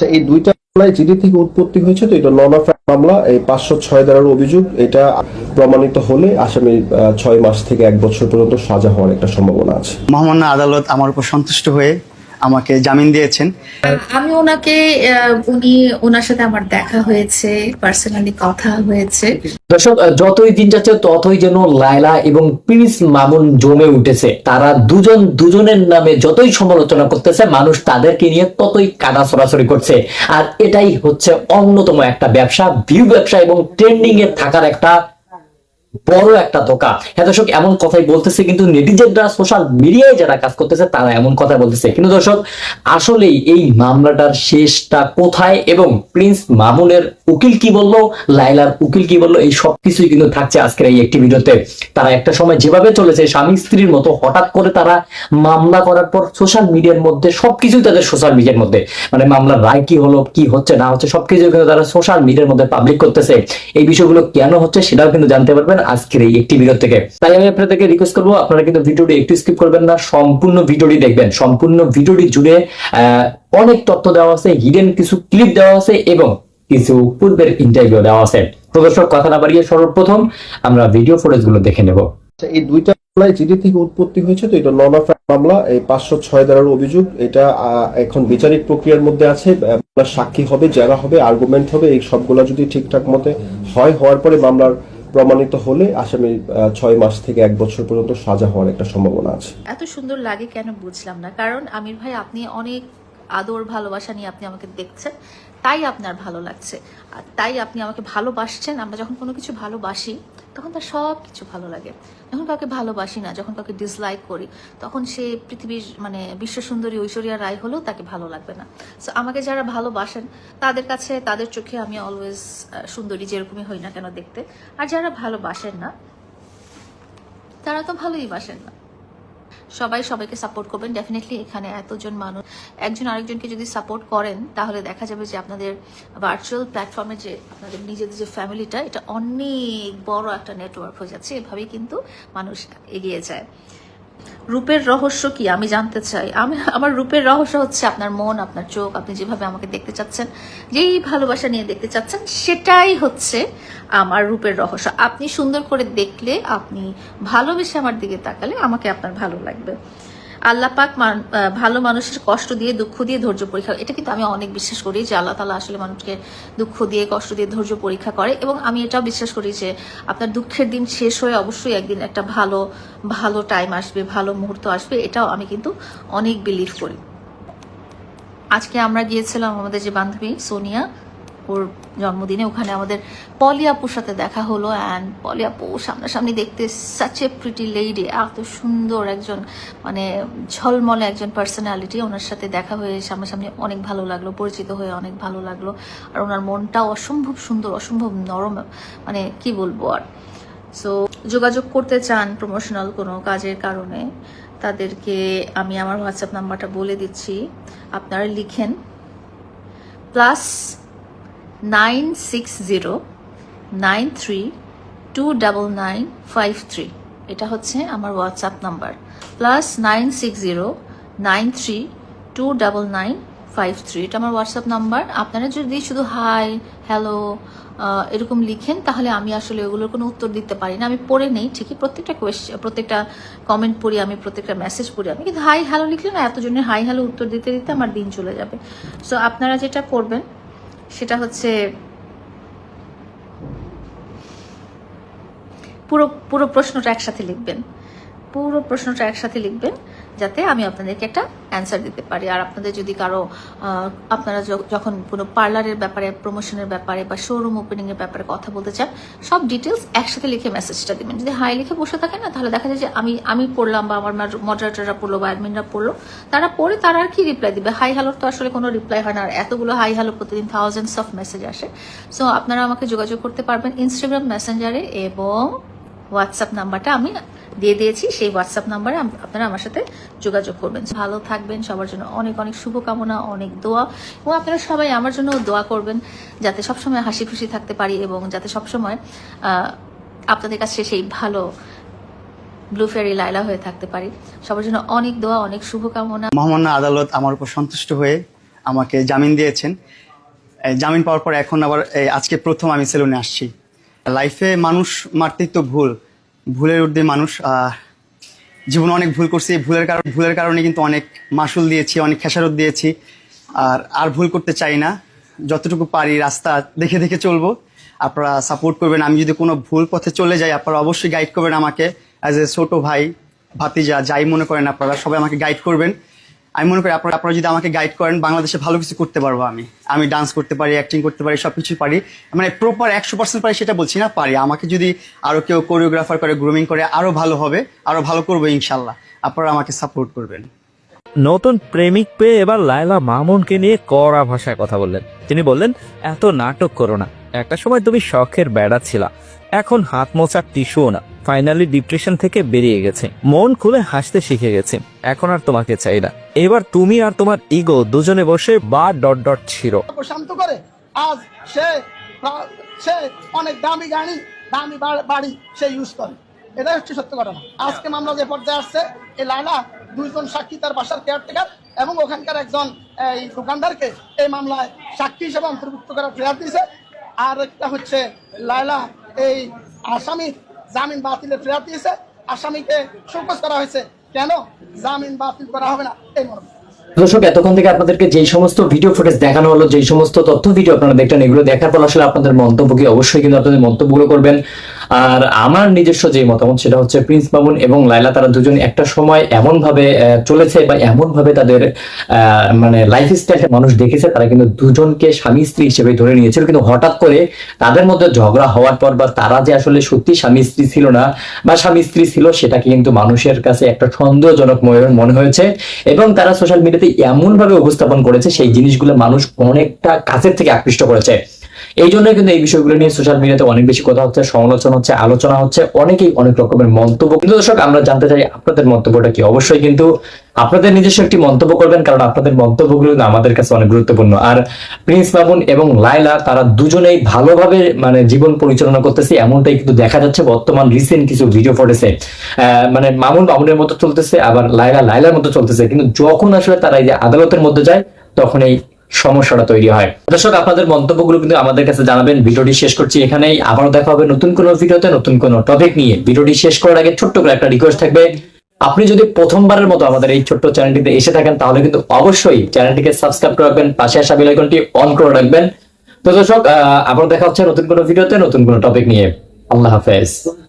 আচ্ছা, এই দুইটা মামলায় জিডি থেকে উৎপত্তি হয়েছে তো এটা নন অফ মামলা এই পাঁচশো ছয় দ্বারার অভিযোগ এটা প্রমাণিত হলে আসামি ছয় মাস থেকে এক বছর পর্যন্ত সাজা হওয়ার একটা সম্ভাবনা আছে। মহামান্য আদালত আমার উপর সন্তুষ্ট হয়ে আমাকে জামিন দিয়েছেন। আমি ওনাকে আহ, উনি ওনার সাথে আমার দেখা হয়েছে পার্সোনালি কথা হয়েছে। দর্শক যতই দিন যাচ্ছে ততই যেন লায়লা এবং প্রিন্স মামুন জমে উঠেছে। তারা দুজন দুজনের নামে যতই সমালোচনা করতেছে মানুষ তাদেরকে নিয়ে ততই কাটা সরাসরি করছে। আর এটাই হচ্ছে অন্যতম একটা ব্যবসা ভিউ ব্যবসা এবং ট্রেন্ডিং এ থাকার একটা বড় একটা ধোকা। হ্যাঁ দর্শক, এমন কথাই বলতেছে, কিন্তু নেটিজেনরা সোশ্যাল মিডিয়ায় যারা কাজ করতেছে, তারা এমন কথা বলতেছে। কিন্তু দর্শক, আসলেই এই মামলাটার শেষটা কোথায় এবং প্রিন্স মামুনের উকিল কি বলল? লাইলার উকিল কি বলল? এই সব কিছুই কিন্তু থাকছে আজকের এই একটি ভিডিওতে। তারা একটা সময় যেভাবে চলেছে, স্বামী স্ত্রীর মতো হঠাৎ করে তারা মামলা করার পর সোশ্যাল মিডিয়ার মধ্যে সবকিছুই তাদের সোশ্যাল মিডিয়ার মধ্যে। মানে মামলার রায় কি হলো, কি হচ্ছে, না হচ্ছে সবকিছু কিন্তু তারা সোশ্যাল মিডিয়ার মধ্যে পাবলিক করতেছে। এই বিষয়গুলো কেন হচ্ছে সেটাও কিন্তু জানতে পারবেন আজকের এই একটি ভিডিও থেকে। তাই আমি আপনাদেরকে রিকোয়েস্ট করব, আপনারা কিন্তু ভিডিওটি একটু স্কিপ করবেন না, সম্পূর্ণ ভিডিওটি দেখবেন। সম্পূর্ণ ভিডিওটি জুড়ে অনেক তথ্য দেওয়া আছে হিডেন কিছু ক্লিপ দেওয়া আছে এবং কিছু পূর্বের ইন্টারভিউ দেওয়া আছে। তো দর্শক কথা না বাড়িয়ে সর্বপ্রথম আমরা ভিডিও ফুটেজগুলো দেখে নেব। আচ্ছা, এই দুইটা মামলায় জিডি থেকে উৎপত্তি হয়েছে তো এটা নন অফ মামলা এই পাঁচশো ছয় ধারার অভিযোগ এটা এখন বিচারিক প্রক্রিয়ার মধ্যে আছে আহ, সাক্ষী হবে জেরা হবে আর্গুমেন্ট হবে এই সবগুলা যদি ঠিকঠাক মতে হয় হওয়ার পরে মামলার প্রমাণিত হলে আসামি আহ, ছয় মাস থেকে এক বছর পর্যন্ত সাজা হওয়ার একটা সম্ভাবনা আছে। এত সুন্দর লাগে কেন বুঝলাম না কারণ আমির ভাই আপনি অনেক আদর, ভালোবাসা নিয়ে আপনি আমাকে দেখছেন, তাই আপনার ভালো লাগছে। আর তাই আপনি আমাকে ভালোবাসছেন, আমরা যখন কোনো কিছু ভালোবাসি, তখন তার সব কিছু ভালো লাগে। যখন কাউকে ভালোবাসি না, যখন কাউকে ডিসলাইক করি, তখন সে পৃথিবীর মানে বিশ্ব সুন্দরী ঐশ্বরিয়া রায় হলেও তাকে ভালো লাগবে না। সো আমাকে যারা ভালোবাসেন, তাদের কাছে, তাদের চোখে আমি অলওয়েজ সুন্দরী যেরকমই হই না কেন দেখতে। আর যারা ভালোবাসেন না, তারা তো ভালোই বাসেন না। সবাই সবাইকে সাপোর্ট করবেন। ডেফিনেটলি এখানে এতজন মানুষ, একজন আরেকজনকে যদি সাপোর্ট করেন, তাহলে দেখা যাবে যে আপনাদের ভার্চুয়াল প্ল্যাটফর্মে যে আপনাদের নিজেদের যে ফ্যামিলিটা এটা অনেক বড় একটা নেটওয়ার্ক হয়ে যাচ্ছে। এভাবেই কিন্তু মানুষ এগিয়ে যায়। রূপের রহস্য কি? আমি জানতে চাই। আমি, আমার রূপের রহস্য হচ্ছে আপনার মন, আপনার চোখ, আপনি যেভাবে আমাকে দেখতে চাচ্ছেন, যেই ভালোবাসা নিয়ে দেখতে চাচ্ছেন, সেটাই হচ্ছে আমার রূপের রহস্য। আপনি সুন্দর করে দেখলে, আপনি ভালোবেসে আমার দিকে তাকালে আমাকে আপনার ভালো লাগবে। আল্লাহ পাক ভালো মানুষের কষ্ট দিয়ে, দুঃখ দিয়ে ধৈর্য পরীক্ষা এটা কিন্তু আমি অনেক বিশ্বাস করি যে আল্লাহ তালা আসলে মানুষকে দুঃখ দিয়ে, কষ্ট দিয়ে ধৈর্য পরীক্ষা করে এবং আমি এটাও বিশ্বাস করি যে আপনার দুঃখের দিন শেষ হয়ে অবশ্যই একদিন একটা ভালো ভালো টাইম আসবে, ভালো মুহূর্ত আসবে। এটাও আমি কিন্তু অনেক বিলিভ করি। আজকে আমরা গিয়েছিলাম আমাদের যে বান্ধবী সোনিয়া ওর জন্মদিনে ওখানে আমাদের পলি আপুর সাথে দেখা হলো অ্যান্ড পলি আপু সামনাসামনি দেখতে সাচ এ প্রিটি লেডি এত সুন্দর একজন মানে ঝলমলে একজন পার্সোনালিটি ওনার সাথে দেখা হয়ে সামনাসামনি অনেক ভালো লাগল, পরিচিত হয়ে অনেক ভালো লাগল, আর ওনার মনটাও অসম্ভব সুন্দর, অসম্ভব নরম মানে কি বলব আর। সো যোগাযোগ করতে চান প্রমোশনাল কোনো কাজের কারণে, তাদেরকে আমি আমার হোয়াটসঅ্যাপ নাম্বারটা বলে দিচ্ছি, আপনারা লিখেন plus nine six zero nine three two double nine five three এটা হচ্ছে আমার WhatsApp number plus nine six zero nine three two double nine five three এটা আমার হোয়াটসঅ্যাপ নাম্বার আপনারা যদি শুধু হাই হ্যালো এরকম লিখেন, তাহলে আমি আসলে ওগুলোর কোনো উত্তর দিতে পারি না। আমি পড়ে নেই, ঠিকই প্রত্যেকটা কোয়েশ্চেন প্রত্যেকটা কমেন্ট পড়ি, আমি প্রত্যেকটা মেসেজ পড়ি। আমি কিন্তু হাই হ্যালো লিখলে না, এতজনের হাই হ্যালো উত্তর দিতে দিতে আমার দিন চলে যাবে। সো আপনারা যেটা করবেন সেটা হচ্ছে পুরো পুরো প্রশ্নটা একসাথে লিখবেন। পুরো প্রশ্নটা একসাথে লিখবেন। যাতে আমি আপনাদেরকে একটা অ্যান্সার দিতে পারি। আর আপনাদের যদি কারও আপনারা যখন কোনো পার্লারের ব্যাপারে প্রমোশনের ব্যাপারে বা শোরুম ওপেনিংয়ের ব্যাপারে কথা বলতে চান, সব ডিটেলস একসাথে লিখে মেসেজটা দিবেন। যদি হাই লিখে বসে থাকে না, তাহলে দেখা যায় যে আমি আমি পড়লাম বা আমার মডারেটররা পড়ল বা অ্যাডমিনরা পড়ল, তারা পড়ে তারা আর কি রিপ্লাই দিবে? হাই হ্যালোর তো আসলে কোনো রিপ্লাই হয় না। আর এতগুলো হাই হ্যালো প্রতিদিন থাউজেন্ডস অফ মেসেজ আসে। সো আপনারা আমাকে যোগাযোগ করতে পারবেন ইনস্টাগ্রাম মেসেঞ্জারে এবং হোয়াটসঅ্যাপ নাম্বারটা আমি দিয়ে দিয়েছি। সেই হোয়াটসঅ্যাপ নাম্বারে আপনারা আমার সাথে যোগাযোগ করবেন। ভালো থাকবেন, সবার জন্য অনেক অনেক শুভকামনা, অনেক দোয়া এবং আপনারা সবাই আমার জন্য দোয়া করবেন যাতে সবসময় হাসি খুশি থাকতে পারি এবং যাতে সবসময় আপনাদের কাছে সেই ভালো ব্লু ফেরি লাইলা হয়ে থাকতে পারি। সবার জন্য অনেক দোয়া, অনেক শুভকামনা। মহামান্য আদালত আমার উপর সন্তুষ্ট হয়ে আমাকে জামিন দিয়েছেন। জামিন পাওয়ার পর এখন আবার আজকে প্রথম আমি সেলুনে আসছি। লাইফে মানুষ মারতেই তো ভুল। ভুলের ঊর্ধ্বে মানুষ জীবনে অনেক ভুল করছি। ভুলের কারণে ভুলের কারণে কিন্তু অনেক মাসুল দিয়েছি, অনেক খেসারত দিয়েছি। আর আর ভুল করতে চাই না। যতটুকু পারি রাস্তা দেখে দেখে চলবো। আপনারা সাপোর্ট করবেন। আমি যদি কোনো ভুল পথে চলে যাই, আপনারা অবশ্যই গাইড করবেন আমাকে। অ্যাজ এ ছোটো ভাই, ভাতিজা, যাই মনে করেন আপনারা, সবাই আমাকে গাইড করবেন। আমি মনে করি আপনারা আপনারা যদি আমাকে গাইড করেন, বাংলাদেশে ভালো কিছু করতে পারব আমি। আমি ডান্স করতে পারি অ্যাক্টিং করতে পারি সব কিছু পারি। মানে প্রপার একশো পার্সেন্ট পারি সেটা বলছি না, পারি। আমাকে যদি আরও কেউ কোরিওগ্রাফার করে গ্রুমিং করে আরও ভালো হবে আরও ভালো করব ইনশাল্লাহ। আপনারা আমাকে সাপোর্ট করবেন। নতুন প্রেমিক পেয়ে এবার লায়লা মামুনকে নিয়ে কড়া ভাষায় কথা বললেন। তিনি বললেন, এত নাটক করো না। একটা সময় তুমি শখের বেড়া ছিলা। এখন হাত মোছার টিস্যুও না। ফাইনালি ডিপ্রেশন থেকে বেরিয়ে গেছে। মন খুলে হাসতে শিখে গেছে। এখন আর তোমাকে চাই না। এবার তুমি আর তোমার ইগো দুজনে বসে বা ডট ডট ছিল শান্ত করে। আজ সে সে অনেক দামি গাড়ি, দামি বাড়ি সে ইউজ করে। এটাই হচ্ছে সত্য ঘটনা। আজকে মামলা যে পর্যায়ে আসছে, এই লালা দুইজন সাক্ষী তার বাসার কেয়ারটেকার এবং ওখানকার একজন, এই দোকানদারকে এই মামলায় সাক্ষী হিসেবে অন্তর্ভুক্ত করার প্রেয়ার দিয়েছে। আর একটা হচ্ছে লায়লা এই আসামি জামিন বাতিলের ফেরত দিয়েছে। আসামিকে শোকজ করা হয়েছে। কেন? জামিন বাতিল করা হবে না। এই মর্মে। দর্শক, এতক্ষণ থেকে আপনাদেরকে যেই সমস্ত ভিডিও ফুটেজ দেখানো হলো যে সমস্ত তথ্য ভিডিও আপনারা দেখলেন, এগুলো দেখার পর আসলে আপনাদের মন্তব্য কি? অবশ্যই কিন্তু আপনাদের মন্তব্যগুলো করবেন। আর আমার নিজস্ব যে মতামত সেটা হচ্ছে প্রিন্স মামুন এবং লাইলা তারা দুজন একটা সময় এমন ভাবে চলেছে বা এমন ভাবে তাদের মানে লাইফ স্টাইল মানুষ দেখেছে, তারা কিন্তু দুজনকে স্বামী স্ত্রী হিসেবে ধরে নিয়েছিল। কিন্তু হঠাৎ করে তাদের মধ্যে ঝগড়া হওয়ার পর বা তারা যে আসলে সত্যি স্বামী স্ত্রী ছিল না বা স্বামী স্ত্রী ছিল সেটাকে কিন্তু মানুষের কাছে একটা সন্দেহজনক মনে হয়েছে এবং তারা সোশ্যাল মিডিয়াতে এমন ভাবে উপস্থাপন করেছে, সেই জিনিসগুলো মানুষ অনেকটা কাছের থেকে আকৃষ্ট করেছে। এই জন্য কিন্তু এই বিষয়গুলো নিয়ে সোশ্যাল মিডিয়াতে অনেক বেশি কথা হচ্ছে, সমালোচনা হচ্ছে, আলোচনা হচ্ছে, অনেকেই অনেক রকমের মন্তব্য কিন্তু দর্শক, আমরা জানতে চাই আপনাদের মন্তব্যটা কি? অবশ্যই কিন্তু আপনাদের নিজস্ব একটি মন্তব্য করবেন, কারণ আপনাদের মন্তব্যগুলো আমাদের কাছে অনেক গুরুত্বপূর্ণ। আর প্রিন্স মামুন এবং লাইলা তারা দুজনেই ভালোভাবে মানে জীবন পরিচালনা করতেছে, এমনটাই কিন্তু দেখা যাচ্ছে বর্তমান রিসেন্ট কিছু ভিডিও ফুটেছে মানে মামুন মামুনের মতো চলতেছে, আবার লাইলা লাইলার মতো চলতেছে। কিন্তু যখন আসলে তারা এই যে আদালতের মধ্যে যায়, তখন এই সমস্যাটা তৈরি হয়। দর্শক আপনাদের মন্তব্যগুলো কিন্তু আমাদের কাছে জানাবেন। ভিডিওটি শেষ করছি এখানেই। আবারও দেখা হবে নতুন কোনো ভিডিওতে নতুন কোনো টপিক নিয়ে। ভিডিওটি শেষ করার আগে ছোট্ট করে একটা রিকোয়েস্ট থাকবে। আপনি যদি প্রথমবারের মতো আমাদের এই ছোট্ট চ্যানেলটিতে এসে থাকেন তাহলে কিন্তু অবশ্যই চ্যানেলটিকে সাবস্ক্রাইব করে রাখবেন। পাশে আসা বেল আইকনটি অন করে রাখবেন। তো দর্শক আহ, আবারও দেখা হচ্ছে নতুন কোনো ভিডিওতে নতুন কোনো টপিক নিয়ে। আল্লাহ হাফেজ।